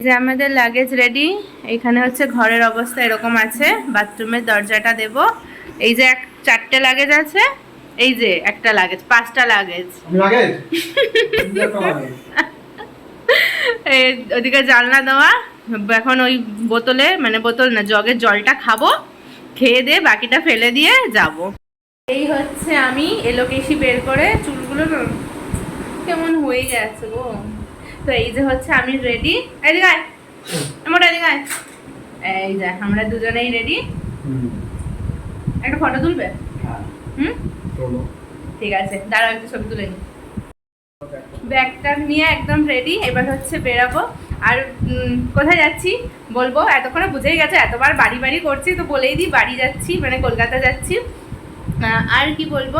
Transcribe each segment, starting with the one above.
যে আমাদের luggage ready এখানে হচ্ছে ঘরের অবস্থা এরকম আছে বাথরুমের দরজাটা দেব। এই যে এক চারটে লাগেজ আছে এই যে একটা লাগেজ পাঁচটা লাগেজ ওদিকে জানলা দেওয়া এখন ওই বোতলে মানে বোতল না জগের জলটা খাব খেয়ে দিয়ে বাকিটা ফেলে দিয়ে যাব। এই হচ্ছে আমি এলোকেশি বের করে চুলগুলো কেমন হয়ে গেছে গো। তো এই যে হচ্ছে আমি রেডি এদিকে আয় আমার এদিকে আয় এই যে আমরা দুজনেই রেডি একটা ফটো তুলবে? হ্যাঁ। হুম? ঠিক আছে দাঁড়াও একটু ছবি তুলে নিই ব্যাগটা নিয়ে একদম রেডি এবার হচ্ছে বেরাবো। আর কোথায় যাচ্ছি বলব? এতক্ষণে বুঝেই গেছে এতবার বাড়ি বাড়ি করছি তো বলেই দিই বাড়ি যাচ্ছি মানে কলকাতা যাচ্ছি। আর কি বলব?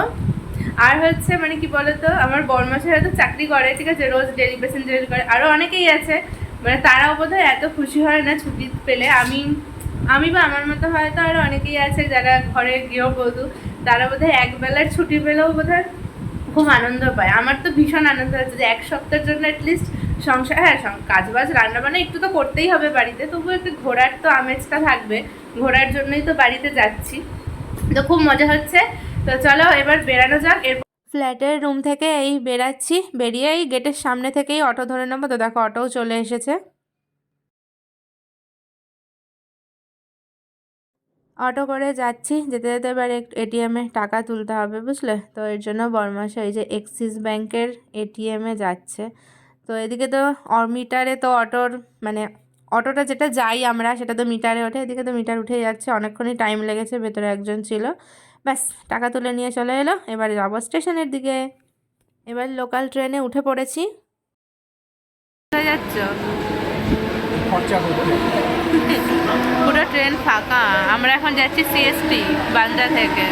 আর হচ্ছে মানে কি বলতো, আমার বর্মাসের হয়তো চাকরি করে, ঠিক আছে, রোজ ডেলি প্যাসেঞ্জার করে আরও অনেকেই আছে মানে তারাও বোধহয় এত খুশি হয় না ছুটি পেলে, আমি আমি বা আমার মতো হয়তো আরও অনেকেই আছে যারা ঘরে গৃহবধূ তারা বোধহয় এক বেলার ছুটি পেলেও বোধহয় খুব আনন্দ পায়। আমার তো ভীষণ আনন্দ হচ্ছে যে এক সপ্তাহের জন্য অ্যাটলিস্ট সংসার হ্যাঁ সং- কাজবাজ, রান্নাবান্না একটু তো করতেই হবে বাড়িতে তবুও একটু ঘোরার তো আমেজটা থাকবে, ঘোরার জন্যই তো বাড়িতে যাচ্ছি। তো খুব মজা হচ্ছে। তো চলো এবার বেরানো যাক, এর ফ্ল্যাটের রুম থেকে এই বেরাচ্ছি বেরিয়ে এই গেটের সামনে থেকেই অটো ধরে নেব। তো দেখো, অটোও চলে এসেছে। অটো করে যাচ্ছি, যেতে যেতে এবার এটিএমে টাকা তুলতে হবে, বুঝলে? তো এর জন্য বরমাসে এই যে এক্সিস ব্যাংকের এটিএমে যাচ্ছে। তো এদিকে তো মিটারে তো অটোর মানে অটোটা যেটা যাই আমরা, সেটা তো মিটারে ওঠে। এদিকে তো মিটার উঠে যাচ্ছে, অনেকক্ষণই টাইম লেগেছে, ভেতরে একজন ছিল। ব্যাস টাকা তুলে নিয়ে চলে এলো। এবার যাব স্টেশনের দিকে। এবার লোকাল ট্রেনে উঠে পড়েছি। যাচ্ছ? পুরো ট্রেন ফাঁকা। আমরা এখন যাচ্ছি সিএসটি বান্দ্রা থেকে।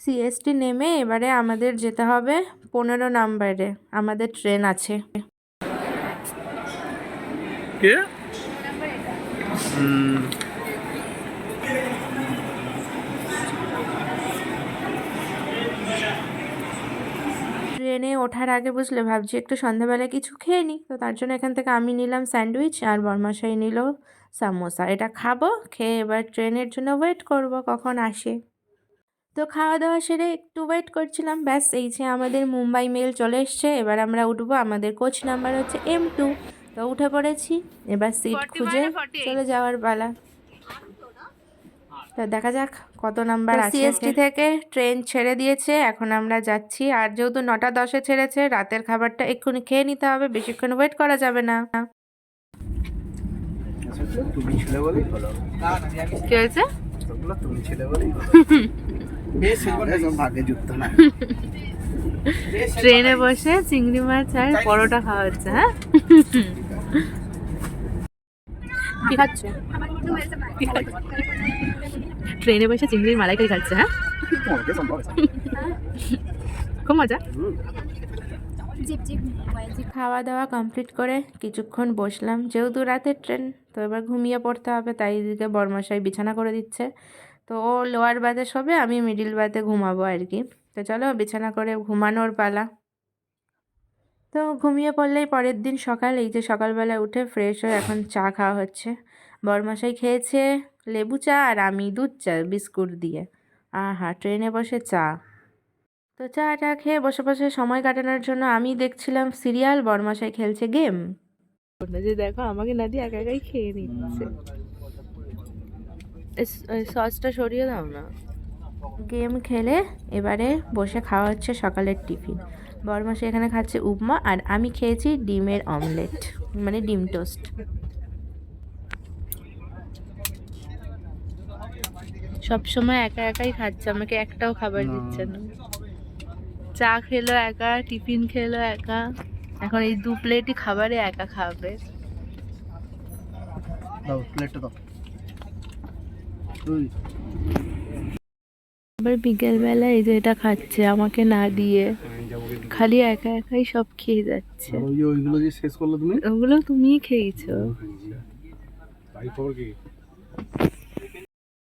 সিএসটি নেমে এবারে আমাদের যেতে হবে পনেরো নাম্বারে। আমাদের ট্রেন আছে। কে ট্রেনে ওঠার আগে বুঝলে ভাবছি একটু সন্ধ্যাবেলায় কিছু খেয়ে নিই। তো তার জন্য এখান থেকে আমি নিলাম স্যান্ডউইচ আর বরমাশাই নিল সামোসা। এটা খাব, খেয়ে এবার ট্রেনের জন্য ওয়েট করব কখন আসে। তো খাওয়া দাওয়া সেরে একটু ওয়েট করছিলাম, ব্যাস এই যে আমাদের মুম্বাই মেল চলে এসছে। এবার আমরা উঠবো, আমাদের কোচ নাম্বার হচ্ছে এম টু। তো উঠে পড়েছি। এবার সিট খুঁজে চলে যাওয়ার পালা। তো দেখা যাক কত নাম্বার সিএসটি থেকে ট্রেন ছেড়ে দিয়েছে। এখন আমরা যাচ্ছি। আর যেহেতু নটা দশে ছেড়েছে রাতের খাবারটা এক্ষুনি খেয়ে নিতে হবে। বেশিক্ষণ ওয়েট করা যাবে না। কি হয়েছে? ট্রেনে বসে চিংড়ি মাছ আর পরোটা খাওয়া হচ্ছে হ্যাঁ? কি ট্রেনে বসে চিংড়ির মালাইকারি খাচ্ছে হ্যাঁ। খুব মজা। খাওয়া দাওয়া কমপ্লিট করে কিছুক্ষণ বসলাম। যেহেতু রাতের ট্রেন, তো এবার ঘুমিয়ে পড়তে হবে, তাই এদিকে বরমশাই বিছানা করে দিচ্ছে। তো ও লোয়ার বাদে শোবে, আমি মিডিল বাদে ঘুমাবো আর কি। তো চলো বিছানা করে ঘুমানোর পালা। তো ঘুমিয়ে পড়লেই পরের দিন সকাল এই যে সকালবেলা উঠে ফ্রেশ হয়ে এখন চা খাওয়া হচ্ছে। বরমশাই খেয়েছে লেবু চা আর আমি দুধ চা বিস্কুট দিয়ে। আহা ট্রেনে বসে চা। তো চাটা খেয়ে বসে বসে সময় কাটানোর জন্য আমি দেখছিলাম সিরিয়াল বরমাসাই খেলছে গেম। যে দেখো আমাকে না দিয়ে একা একাই খেয়ে নিচ্ছে। সসটা সরিয়ে দাও না। গেম খেলে এবারে বসে খাওয়া হচ্ছে সকালের টিফিন। বরমাসে এখানে খাচ্ছে উপমা আর আমি খেয়েছি ডিমের অমলেট মানে ডিম টোস্ট। সব সময় একা একাই খাচ্ছে আমাকে একটাও খাবার দিচ্ছে না। চা খেলো একা টিফিন খেলো একা এখন এই দু প্লেটই খাবারে একা খাবে। দাও প্লেটটা দাও। আবার বিকেলবেলা এই যে এটা খাচ্ছে আমাকে না দিয়ে। খালি একা একাই সব খেয়ে যাচ্ছে। ওই যে ওইগুলো যে শেষ করল তুমি? ওগুলো তুমিই খেয়েছো। কি?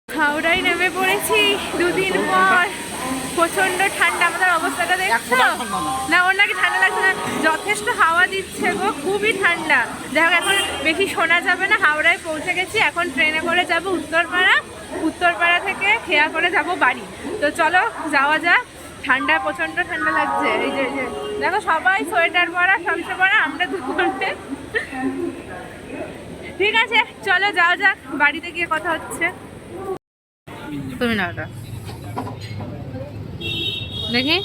হাওড়ায় নেমে পড়েছি দুদিন পর। প্রচণ্ড ঠান্ডা আমাদের অবস্থাটা দেখছ? না। ওর নাকি ঠান্ডা লাগছে না। যথেষ্ট হাওয়া দিচ্ছে গো খুবই ঠান্ডা। দেখো এখন বেশি শোনা যাবে না হাওড়ায় পৌঁছে গেছি এখন ট্রেনে করে যাব উত্তরপাড়া। উত্তরপাড়া থেকে খেয়া করে যাব বাড়ি। তো চলো যাওয়া যাক। ঠান্ডা প্রচণ্ড ঠান্ডা লাগছে। এই যে এই যে দেখো সবাই সোয়েটার পরা সমসে পরা আমরা দুপুরে ঠিক আছে চলো যাওয়া যাক বাড়িতে গিয়ে কথা হচ্ছে। তুমি না ওটা দেখি?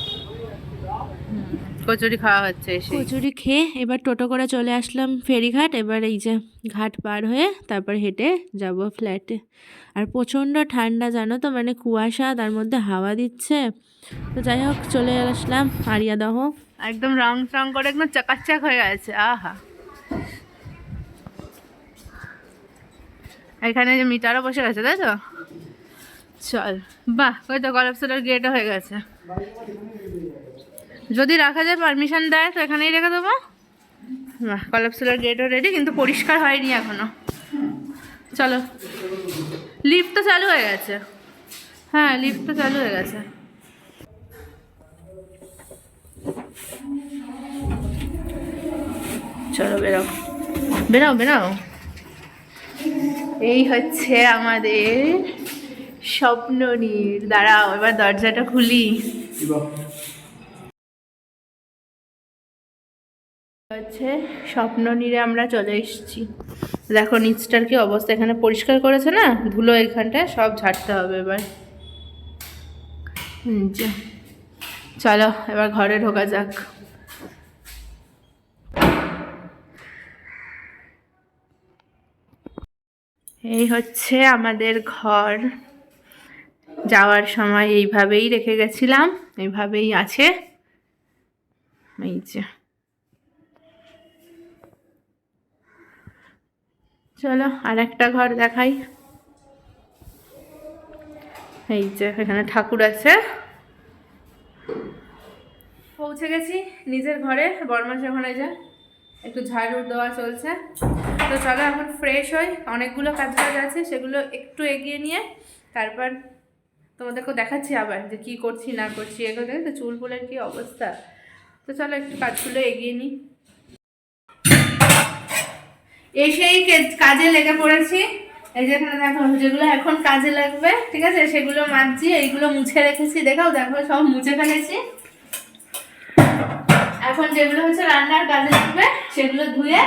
কচুরি খাওয়া হচ্ছে এসে কচুরি খেয়ে এবার টোটো করে চলে আসলাম ফেরিঘাট। এবার এই যে ঘাট পার হয়ে তারপর হেঁটে যাব ফ্ল্যাটে আর প্রচণ্ড ঠান্ডা জানো তো? মানে কুয়াশা তার মধ্যে হাওয়া দিচ্ছে। তো যাই হোক চলে আসলাম আরিয়াদহ। একদম রং টং করে একদম চাকাচাক হয়ে গেছে আহা। এখানে যে মিটারও বসে গেছে তাই তো? চল। বাহ, ওই তো কলেপসেটার গেটও হয়ে গেছে। যদি রাখা যায় পারমিশন দেয়, তো এখানেই রেখে দেবো। বাহ কলেপসেটার গেটও রেডি কিন্তু পরিষ্কার হয়নি এখনও। চলো। লিফট তো চালু হয়ে গেছে। হ্যাঁ লিফট তো চালু হয়ে গেছে। চলো বেরাও বেরাও বেরাও এই হচ্ছে আমাদের স্বপ্ননীর দাঁড়াও, এবার দরজাটা খুলি। হচ্ছে, স্বপ্ন স্বপ্ননীরে আমরা চলে এসেছি। দেখো, নিচটার কি অবস্থা? এখানে পরিষ্কার করেছে না? ধুলো এখানটায়, সব ঝাড়তে হবে এবার। চলো, এবার ঘরে ঢোকা যাক। এই হচ্ছে আমাদের ঘর। যাওয়ার সময় এইভাবেই রেখে গেছিলাম, এইভাবেই আছে। এই যে। চলো আর একটা ঘর দেখাই। এই যে এখানে ঠাকুর আছে। পৌঁছে গেছি নিজের ঘরে বরমাস ওখানে যা একটু ঝাড়ু দেওয়া চলছে। তো চলো এখন ফ্রেশ হই, অনেকগুলো কাজ কাজ আছে, সেগুলো একটু এগিয়ে নিয়ে তারপর তোমাদেরকে দেখাচ্ছি আবার যে কি করছি, না করছি, এগুলো দেখে তো চুল ফুলের কি অবস্থা। তো চলো একটু কাজগুলো এগিয়ে নিই। এসেই কাজে লেগে পড়েছি। এই যে এখানে দেখো, যেগুলো এখন কাজে লাগবে, ঠিক আছে, সেগুলো মাজছি, এইগুলো মুছে রেখেছি। দেখাও, দেখো, সব মুছে ফেলেছি। এখন যেগুলো হচ্ছে রান্নার কাজে লাগবে, সেগুলো ধুয়ে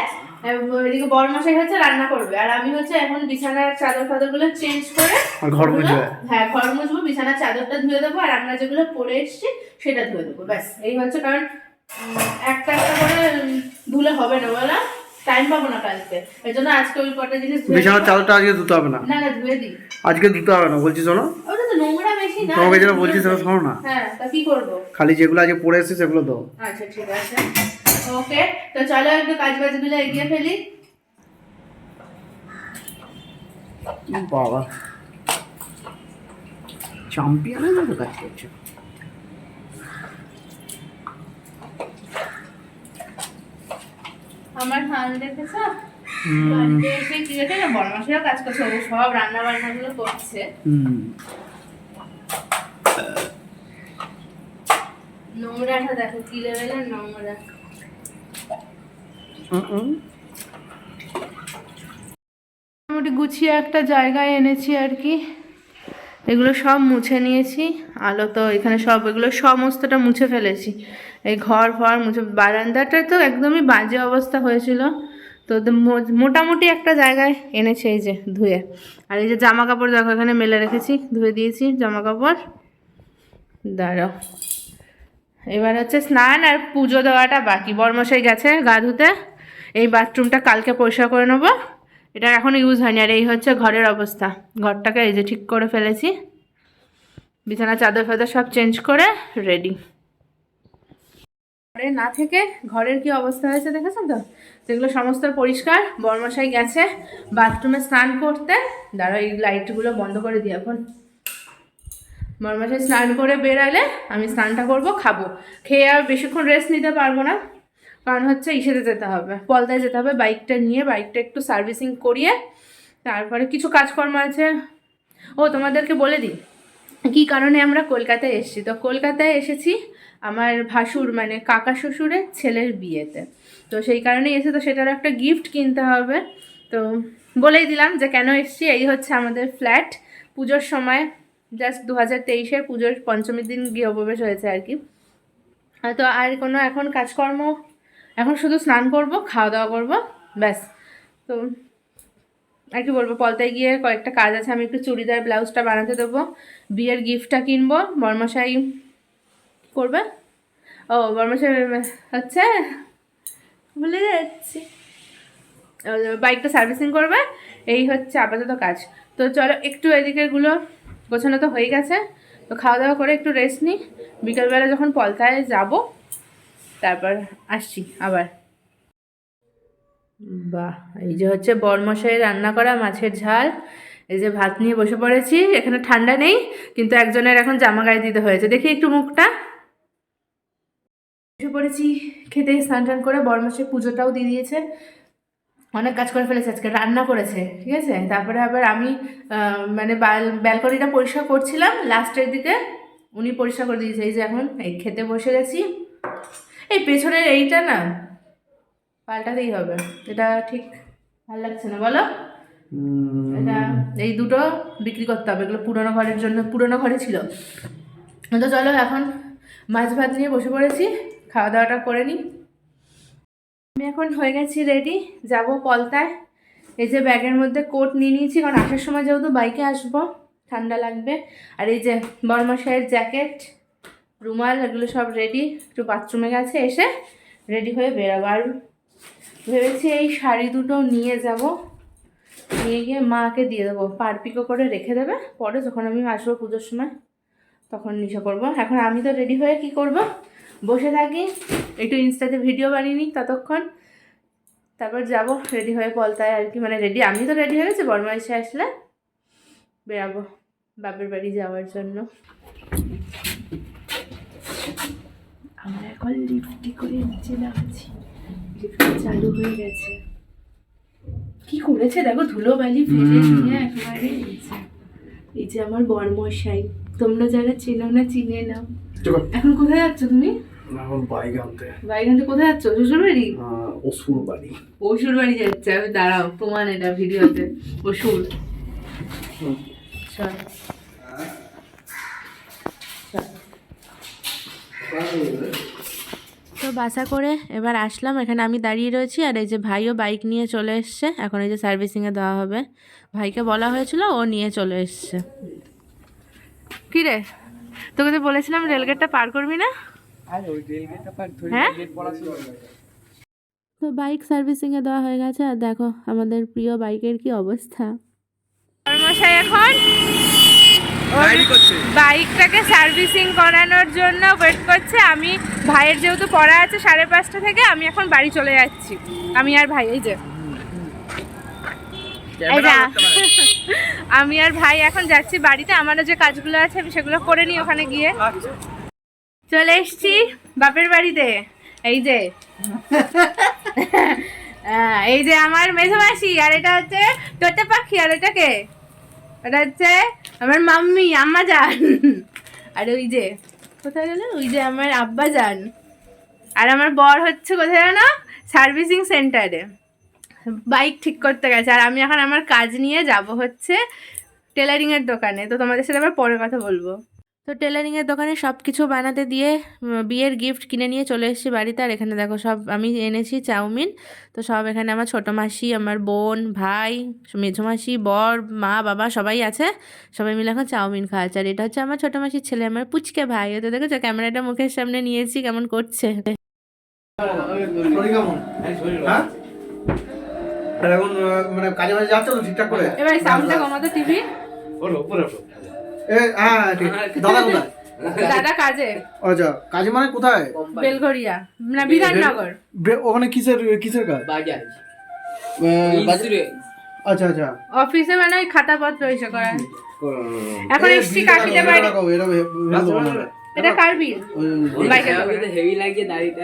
এদিকে বড় মশাই হচ্ছে রান্না করবে। আর আমি হচ্ছে এখন বিছানার চাদর ফাদরগুলো চেঞ্জ করে ঘর মুছবে? হ্যাঁ ঘর মুছবো বিছানার চাদরটা ধুয়ে দেবো আর আমরা যেগুলো পরে এসছি সেটা ধুয়ে দেবো ব্যাস। এই হচ্ছে কারণ একটা একটা করে ধুলে হবে না বলো টাইম পাবো না কালকে। এই জন্য আজকে ওই কটা জিনিস বিছানার চাদরটা আজকে ধুতে হবে না? না না ধুয়ে দিই। আজকে ধুতে হবে না বলছি শোনো। ওটা তো নোংরা বেশি না তোমাকে যেটা বলছি সেটা শোনো না। হ্যাঁ তা কি করব? খালি যেগুলো আজকে পড়ে এসেছে সেগুলো দাও। আচ্ছা ঠিক আছে। ওকে তো চলো একটু কাজ বাজগুলো এগিয়ে ফেলি। বাবা। চ্যাম্পিয়নের মতো কাজ করছে। আমার হাল দেখেছ? হুম। বাড়িতে এসে কি দেখে না বড় মাসিরা কাজ করছে ও সব রান্না বান্না গুলো করছে। হুম। নোংরাটা দেখো কি লেভেলের নোংরা? মোটামুটি গুছিয়ে একটা জায়গায় এনেছি আর কি। এগুলো সব মুছে নিয়েছি। আলো তো এখানে সব, এগুলো সমস্তটা মুছে ফেলেছি। এই ঘর, ফর মুছে, বারান্দাটা তো একদমই বাজে অবস্থা হয়েছিল। তো মোটামুটি একটা জায়গায় এনেছে এই যে ধুয়ে। আর এই যে জামা কাপড় দেখো, এখানে মেলে রেখেছি, ধুয়ে দিয়েছি জামা কাপড় দাঁড়াও। এবার হচ্ছে স্নান আর পুজো দেওয়াটা বাকি। বর্মশাই গেছে গা ধুতে। এই বাথরুমটা কালকে পরিষ্কার করে নেব। এটা এখন ইউজ হয়নি, আর এই হচ্ছে ঘরের অবস্থা। ঘরটাকে এই যে ঠিক করে ফেলেছি। বিছানা, চাদর, ফাদর সব চেঞ্জ করে রেডি ঘরে না থেকে ঘরের কি অবস্থা হয়েছে দেখেছেন তো? যেগুলো সমস্ত পরিষ্কার, বর্মশাই গেছে বাথরুমে স্নান করতে। দাঁড়া এই লাইটগুলো বন্ধ করে দিই এখন। বর্মশাই স্নান করে বেরালে আমি স্নানটা করব, খাব। খেয়ে আর বেশিক্ষণ রেস্ট নিতে পারব না। কারণ হচ্ছে ইসেতে যেতে হবে। পলতায় যেতে হবে, বাইকটা নিয়ে, বাইকটা একটু সার্ভিসিং করিয়ে, তারপরে কিছু কাজকর্ম আছে। ও, তোমাদেরকে বলে দিই, কি কারণে আমরা কলকাতায় এসেছি? তো কলকাতায় এসেছি আমার ভাসুর মানে কাকা শ্বশুরের ছেলের বিয়েতে। তো সেই কারণে এসে তো সেটার একটা গিফট কিনতে হবে। তো বলেই দিলাম যে কেন এসেছি? এই হচ্ছে আমাদের ফ্ল্যাট পুজোর সময় জাস্ট দু হাজার তেইশের পুজোর পঞ্চমীর দিন গৃহপ্রবেশ হয়েছে আর কি। তো আর কোনো এখন কাজকর্ম এখন শুধু স্নান করব, খাওয়া দাওয়া করব, ব্যাস। তো আর কি বলব, পলতায় গিয়ে কয়েকটা কাজ আছে, আমি একটু চুড়িদার, ব্লাউজটা বানাতে দেবো। বিয়ের গিফটটা কিনবো, বর্মশাই করবে। ও, বর্মশাই হচ্ছে, ভুলে যাচ্ছি। বাইকটা সার্ভিসিং করবে, এই হচ্ছে আপাতত কাজ। তো চলো, একটু এদিকেরগুলো গোছানো তো হয়ে গেছে। তো খাওয়া দাওয়া করে একটু রেস্ট নিই বিকালবেলা যখন পলতায় যাব তারপর আসছি আবার। বাহ, এই যে হচ্ছে বরমশাই রান্না করা মাছের ঝাল। এই যে ভাত নিয়ে বসে পড়েছি, এখানে ঠান্ডা নেই, কিন্তু একজনের এখন জামা গায়ে দিতে হয়েছে। দেখি একটু মুখটা। বসে পড়েছি, খেতে স্নান টান করে বরমশাই পুজোটাও দিয়ে দিয়েছে। অনেক কাজ করে ফেলেছে, আজকে রান্না করেছে, ঠিক আছে? তারপরে আবার আমি মানে ব্যালকনিটা পরিষ্কার করছিলাম লাস্টের দিকে উনি পরিষ্কার করে দিয়েছে। এই যে এখন, এই খেতে বসে গেছি। এই পেছনের এইটা না পাল্টাতেই হবে। এটা ঠিক ভালো লাগছে না বলো? এটা এই দুটো বিক্রি করতে হবে এগুলো পুরোনো ঘরের জন্য পুরোনো ঘরে ছিল। তো চলো এখন মাছ ভাত নিয়ে বসে পড়েছি খাওয়া দাওয়াটা করে নিই। আমি এখন হয়ে গেছি রেডি যাব পলতায়। এই যে ব্যাগের মধ্যে কোট নিয়ে নিয়েছি কারণ আসার সময় যেহেতু বাইকে আসব ঠান্ডা লাগবে। আর এই যে বর্মশাইয়ের জ্যাকেট রুমাল এগুলো সব রেডি একটু বাথরুমে গেছে, এসে রেডি হয়ে বেরাবো। আর ভেবেছি এই শাড়ি দুটো নিয়ে যাব। নিয়ে গিয়ে মাকে দিয়ে দেবো। পারপিকো করে রেখে দেবে। পরে যখন আমি আসব পুজোর সময়, তখন নিশা করব। এখন আমি তো রেডি হয়ে কি করব? বসে থাকি। একটু ইনস্টাতে ভিডিও বানিয়ে নিই ততক্ষণ। তারপর যাব রেডি হয়ে পলতায় আর কি। মানে রেডি আমি তো রেডি হয়ে গেছি বর্মা এসে আসলে বেরাবো। বাপের বাড়ি যাওয়ার জন্য। এখন লিফটি করে নিচে নামছি। লিফটটা চালু হয়ে গেছে। কি করেছে? দেখো ধুলো বালি ফেলে নিয়ে একেবারে এই যে আমার বরমশাই তোমরা যারা চেনো না চিনে নাও। এখন কোথায় যাচ্ছ তুমি? এখন কোথায় যাচ্ছ? শ্বশুর বাড়ি আহ, অসুর বাড়ি অসুর বাড়ি যাচ্ছে আমি দাঁড়াও প্রমাণ এটা ভিডিওতে। অসুর। চল। চল। তো বাসা করে এবার আসলাম। এখানে আমি দাঁড়িয়ে রয়েছি আর এই যে ভাইও বাইক নিয়ে চলে এসছে। এখন এই যে সার্ভিসিংয়ে দেওয়া হবে। ভাইকে বলা হয়েছিল ও নিয়ে চলে এসছে। কি রে? তোকে তো বলেছিলাম রেলগেটটা পার করবি না? হ্যাঁ? তো বাইক সার্ভিসিংয়ে দেওয়া হয়ে গেছে। আর দেখো আমাদের প্রিয় বাইকের কি অবস্থা। এখন? বাইকটাকে সার্ভিসিং করানোর জন্য ওয়েট করছে। আমি ভাইয়ের যেহেতু পড়া আছে সাড়ে পাঁচটা থেকে আমি এখন বাড়ি চলে যাচ্ছি। আমি আর ভাই এই যে। আমি আর ভাই এখন যাচ্ছি বাড়িতে। আমারও যে কাজগুলো আছে আমি সেগুলো করে নিই ওখানে গিয়ে। চলে এসছি বাপের বাড়িতে। এই যে। এই যে আমার মেঝমাসি আর এটা হচ্ছে তোতে পাখি আর এটাকে? এটা হচ্ছে আমার মাম্মি, আম্মা যান আর ওই যে, কোথায় গেল? ওই যে আমার আব্বা যান আর আমার বর হচ্ছে কোথায় না সার্ভিসিং সেন্টারে। বাইক ঠিক করতে গেছে। আর আমি এখন আমার কাজ নিয়ে যাব হচ্ছে টেলারিংয়ের দোকানে। তো তোমাদের সাথে আবার পরে কথা বলব। তো টেলারিংয়ের দোকানে সব কিছু বানাতে দিয়ে বিয়ের গিফট কিনে নিয়ে চলে এসেছি বাড়িতে। আর এখানে দেখো সব আমি এনেছি চাউমিন। তো সব এখানে আমার ছোটো মাসি আমার বোন ভাই মেঝো মাসি বর মা বাবা সবাই আছে। সবাই মিলে এখন চাউমিন খাওয়াচ্ছে। আর এটা হচ্ছে আমার ছোটো মাসির ছেলে আমার পুচকে ভাই। তো দেখেছ? ক্যামেরাটা মুখের সামনে নিয়েছি কেমন করছে। হ্যাঁ? মানে কাজে মাঝে তো ঠিকঠাক করে? এবার সাউন্ডটা কমাতো টিভি এ, হ্যাঁ দাদা কোথায়? দাদা কাজে। আচ্ছা কাজে মানে কোথায়? বেলঘরিয়া না বিধাননগর। ওখানে কিসের কিসের কাজ? আচ্ছা আচ্ছা। অফিসে মানে ওই খাতাপত্র এসে এখন এসছি বাড়ি। এটা কার বিল? হেভি লাগছে দাড়িটা?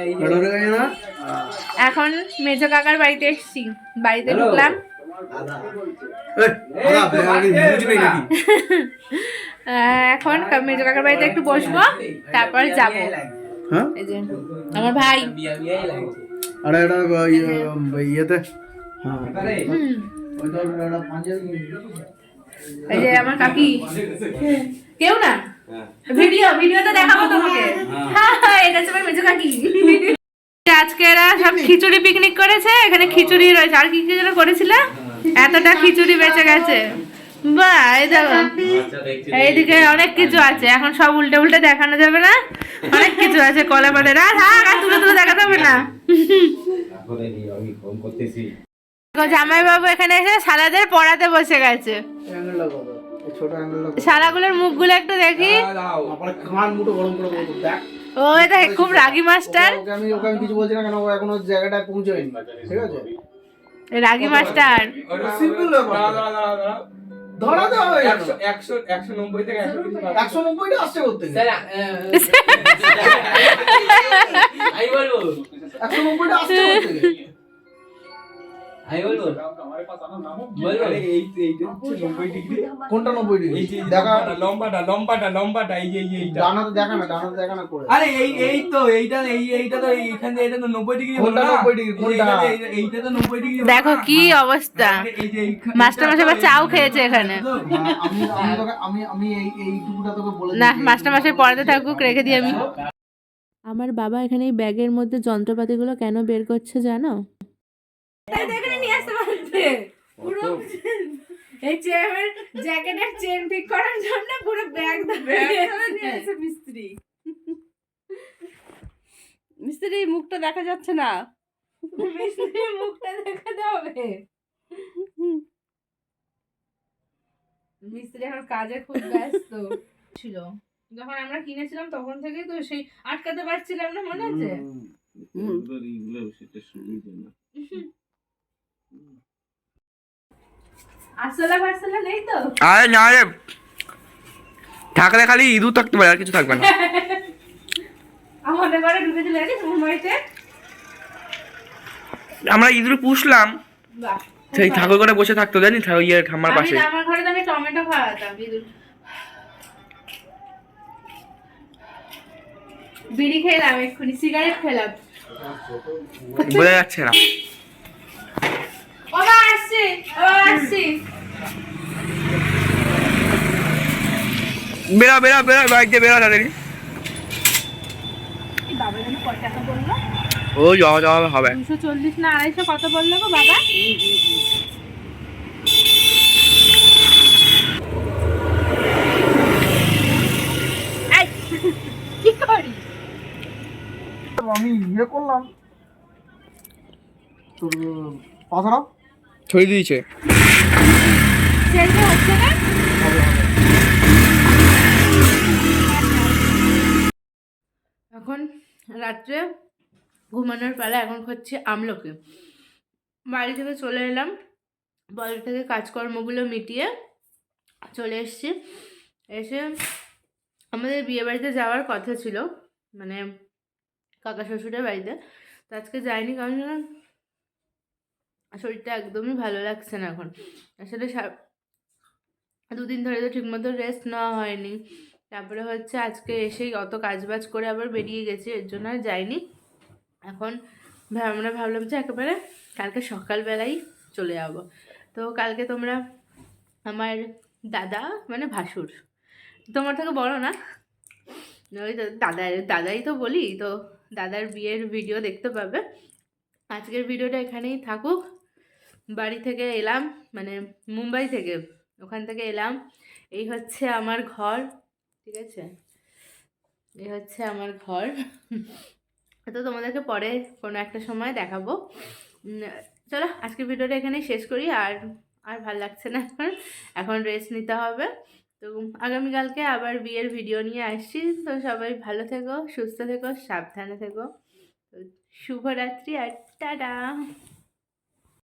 এখন মেজো কাকার বাড়িতে এসছি। বাড়িতে ঢুকলাম। এখন মেজো কাকার বাড়িতে একটু বসবো তারপর যাব। হ্যাঁ? আমার ভাই। আরে এটা ইয়ে, ইয়েতে হ্যাঁ। হুম, ওই তো একটা পাঞ্জাবি এই যে আমার কাকি। কেউ না? ভিডিও ভিডিওতে দেখাবো তোমাকে। হ্যাঁ। হ্যাঁ এটা হচ্ছে মেজো কাকি। আজকে এরা সব খিচুড়ি পিকনিক করেছে এখানে খিচুড়ি রয়েছে। আর কি কি যেন করেছিল? এতটা খিচুড়ি বেঁচে গেছে। বাহ এই দেখো। এইদিকে অনেক কিছু আছে এখন সব উল্টে উল্টে দেখানো যাবে না? অনেক কিছু আছে কলা পাতে আর থাক আর তুলে তুলে দেখাতে হবে না। জামাই বাবু এখানে এসে সালাদের পড়াতে বসে গেছে। সালাগুলোর মুখগুলো একটু দেখি। দেখ ও এটা খুব রাগি মাস্টার। আমি ওকে আমি কিছু বলছি না কেন ও এখনও জায়গাটায় পৌঁছায়নি। ঠিক আছে? রাগী মাস্টার। সিম্পল ধরা দেওয়া হয়ে গেল। একশো একশো নব্বই থেকে একশো একশো নব্বইটা আসছে করতে আমি বলব। একশো নব্বইটা আসছে করতে আমি বলব বলব এই এইটা হচ্ছে নব্বই ডিগ্রি। কোনটা নব্বই ডিগ্রি? দেখা লম্বাটা লম্বাটা লম্বাটা এই যে এই যে এইটা। দেখা না ডানাতে দেখা না করে। আরে এই এই তো এইটা এই এইটা তো এইখান থেকে এটা তো নব্বই ডিগ্রি কোনটা না। 90 ডিগ্রি? কোনটা? এইটা তো- নব্বই ডিগ্রি দেখো। কি অবস্থা। এই মাস্টার মাসে আবার চাও খেয়েছে এখানে। হ্যাঁ, আমি আমি আমি আমি এই এইটুকুটা তোকে বলে না মাস্টার মাসে পড়াতে থাকুক রেখে দিই আমি। আমার বাবা এখানে এই ব্যাগের মধ্যে যন্ত্রপাতিগুলো কেন বের করছে জানো? এই চেয়ারের জ্যাকেটের চেন ঠিক করার জন্য পুরো ব্যাগ মিস্ত্রি। মিস্ত্রি মুখটা দেখা যাচ্ছে না। মিস্ত্রির মুখটা দেখাতে হবে মিস্ত্রি এখন কাজে খুব ব্যস্ত। ছিল। যখন আমরা কিনেছিলাম তখন থেকেই তো সেই আটকাতে পারছিলাম না মনে আছে? হুম। আরে না রে। থাকলে খালি ইঁদুর থাকতে পারে আর কিছু থাকবে না। আমাদের ঘরে আমরা ইঁদুর পুষলাম। সেই ঠাকুর করে বসে থাকতো জানি ইয়ে ঠাম্মার পাশে। আমার ঘরে আমি টমেটো খাওয়াতাম বিদুর বিড়ি খেলাম এক্ষুনি সিগারেট খেলাম। বোঝা যাচ্ছে না। বাবা আসছি বাবা আসছি বেরো বেরো বেরো বাইক দিয়ে বেরো তাড়াতাড়ি। ও যাওয়া যাওয়া হবে। দুশো চল্লিশ না আড়াইশো কত বলল গো বাবা? এই, কি করি আমি ইয়ে করলাম। তোর পাথরা ছড়িয়ে দিয়েছে। এখন রাত্রে ঘুমানোর পালা এখন হচ্ছে আমলকে। বাড়ি থেকে চলে এলাম। বাড়ি থেকে কাজকর্মগুলো মিটিয়ে চলে এসেছি। এসে আমাদের বিয়ে বাড়িতে যাওয়ার কথা ছিল মানে কাকা শ্বশুরের বাড়িতে। তো আজকে যাইনি কারণ শরীরটা একদমই ভালো লাগছে না এখন। আসলে দুদিন ধরে তো ঠিকমতো রেস্ট নেওয়া হয়নি। তারপরে হচ্ছে আজকে এসেই অত কাজবাজ করে আবার বেরিয়ে গেছি, এর জন্য আর যাইনি। এখন আমরা ভাবলাম যে একেবারে কালকে সকালবেলাই চলে যাব। তো কালকে তোমরা আমার দাদা মানে ভাসুর, তোমার থেকে বড় না? ওই তো দাদার দাদাই তো বলি, তো দাদার বিয়ের ভিডিও দেখতে পাবে। আজকের ভিডিওটা এখানেই থাকুক। বাড়ি থেকে এলাম মানে মুম্বাই থেকে, ওখান থেকে এলাম। এই হচ্ছে আমার ঘর, ঠিক আছে? এই হচ্ছে আমার ঘর। তো তোমাদেরকে পরে কোনো একটা সময় দেখাবো। চলো, আজকের ভিডিওটা এখানেই শেষ করি, আর আর ভালো লাগছে না এখন। এখন রেস্ট নিতে হবে। তো আগামীকালকে আবার বিয়ের ভিডিও নিয়ে আসছি। তো সবাই ভালো থেকো, সুস্থ থেকো, সাবধানে থেকো। তো শুভরাত্রি আর টাটা!